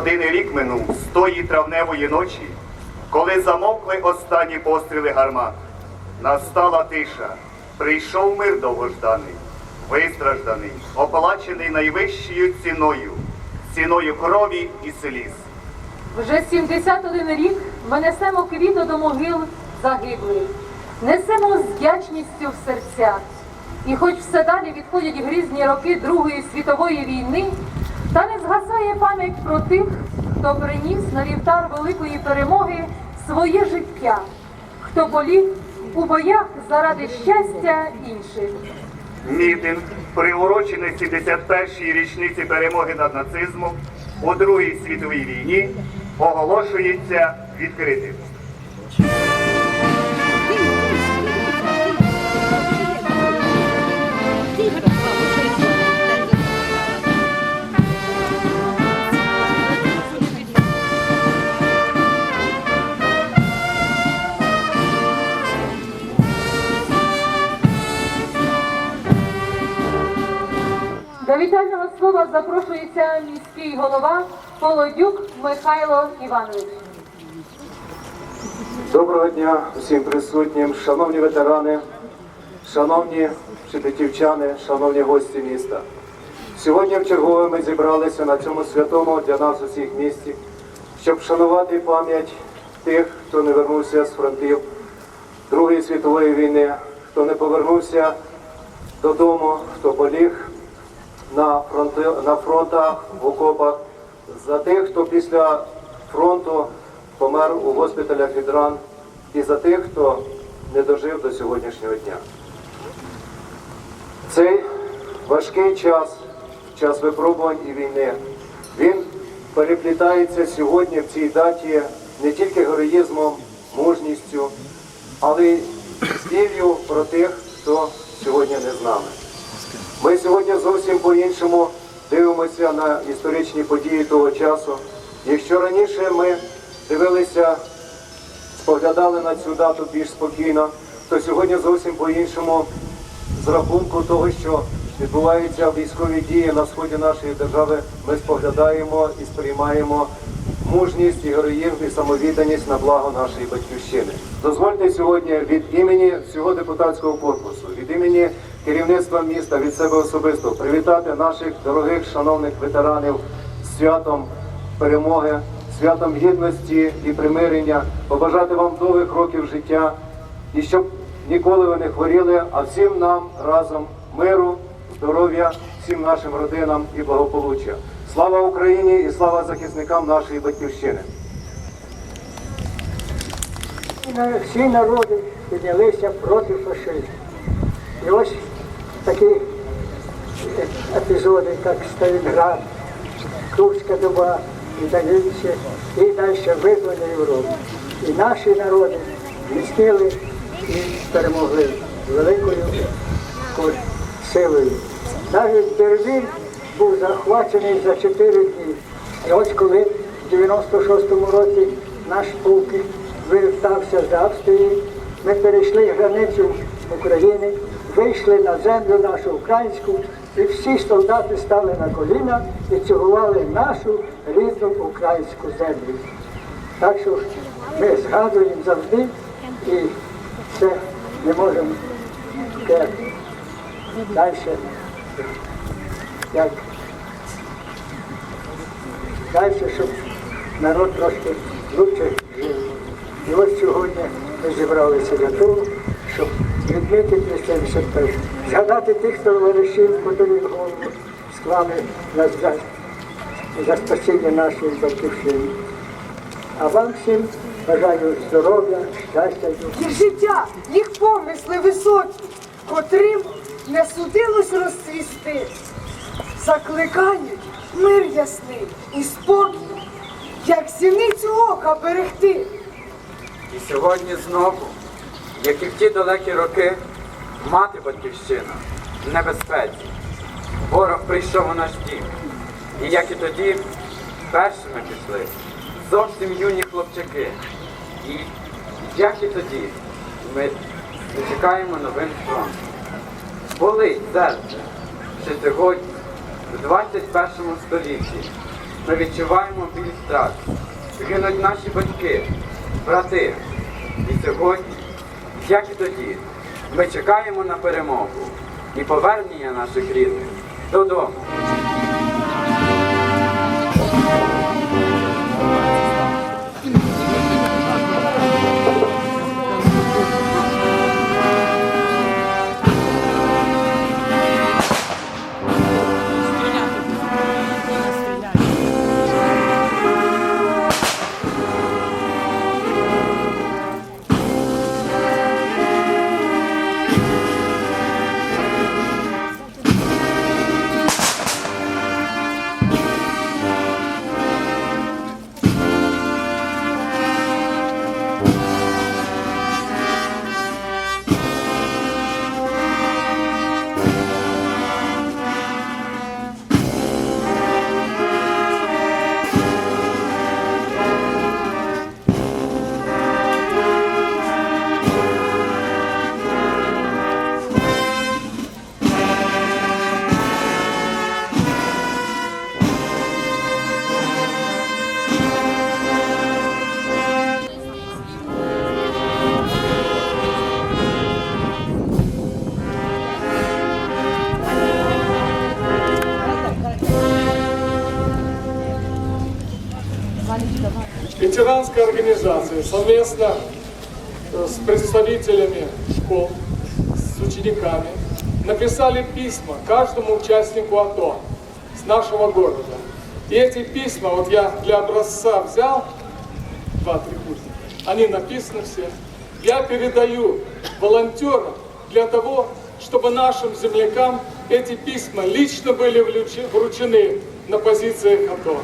Один рік минув з тої травневої ночі, коли замовкли останні постріли гармат. Настала тиша, прийшов мир довгожданий, вистражданий, оплачений найвищою ціною, ціною крові і сліз. Вже 71 рік ми несемо квіти до могил загиблих, несемо з вдячністю в серцях. І хоч все далі відходять грізні роки Другої світової війни, та не згасає пам'ять про тих, хто приніс на вівтар великої перемоги своє життя, хто болів у боях заради щастя інших. Мітинг, приурочений 71-й річниці перемоги над нацизмом у Другій світовій війні, оголошується відкритим. Вітального слова запрошується міський голова Полодюк Михайло Іванович. Доброго дня усім присутнім, шановні ветерани, шановні шепетівчани, шановні гості міста. Сьогодні в чергове ми зібралися на цьому святому для нас усіх місті, щоб вшанувати пам'ять тих, хто не вернувся з фронтів Другої світової війни, хто не повернувся додому, хто поліг на, фронти, на фронтах, в окопах, за тих, хто після фронту помер у госпіталях від ран, і за тих, хто не дожив до сьогоднішнього дня. Цей важкий час, час випробувань і війни, він переплітається сьогодні в цій даті не тільки героїзмом, мужністю, але й спів'ю про тих, хто сьогодні не з нами. Ми сьогодні зовсім по-іншому дивимося на історичні події того часу. Якщо раніше ми дивилися, споглядали на цю дату більш спокійно, то сьогодні зовсім по-іншому з рахунку того, що відбуваються військові дії на сході нашої держави, ми споглядаємо і сприймаємо мужність, і героїзм, і самовідданість на благо нашої батьківщини. Дозвольте сьогодні від імені всього депутатського корпусу, від імені керівництва міста, від себе особисто привітати наших дорогих шановних ветеранів святом перемоги, святом гідності і примирення, побажати вам довгих років життя і щоб ніколи ви не хворіли, а всім нам разом миру, здоров'я, всім нашим родинам і благополуччя. Слава Україні і слава захисникам нашої батьківщини. Всі народи піднялися проти фашизму. І ось такі епізоди, як Сталінград, Курська доба і далі, і далі визволення Європи. І наші народи зміцнили і перемогли великою силою. Навіть Берлін був захвачений за 4 дні. І ось коли в 96-му році наш полк вертався з Австрії, ми перейшли границю України, вийшли на землю нашу українську, і всі солдати стали на коліна і цілували нашу рідну українську землю. Так що ми згадуємо завжди і це не можемо далі, далі, щоб народ трошки лучше жив. І ось сьогодні ми зібралися для того, щоб відмітити 71. Згадати тих товаришів, котрі голову склали нас за, за спасіння нашої батьківщини. А вам всім бажаю здоров'я, щастя. і їх життя, їх помисли високі, котрим не судилось розцвісти. Закликають мир ясний і спокій, як зіницю ока берегти. І сьогодні знову, як і в ті далекі роки, мати батьківщина в небезпеці. Ворог прийшов у наш дім. І як і тоді, першими пішли зовсім юні хлопчаки. І як і тоді, ми чекаємо новин фронту. Болить серце, що сьогодні, в 21 столітті, ми відчуваємо біль втрат. Гинуть наші батьки, брати. І сьогодні, як і тоді, ми чекаємо на перемогу і повернення наших рідних додому. Ветеранская организация совместно э, с представителями школ, с учениками написали письма каждому участнику АТО с нашего города. И эти письма, вот я для образца взял, два-три курсника, они написаны все. Я передаю волонтерам для того, чтобы нашим землякам эти письма лично были вручены на позициях АТО.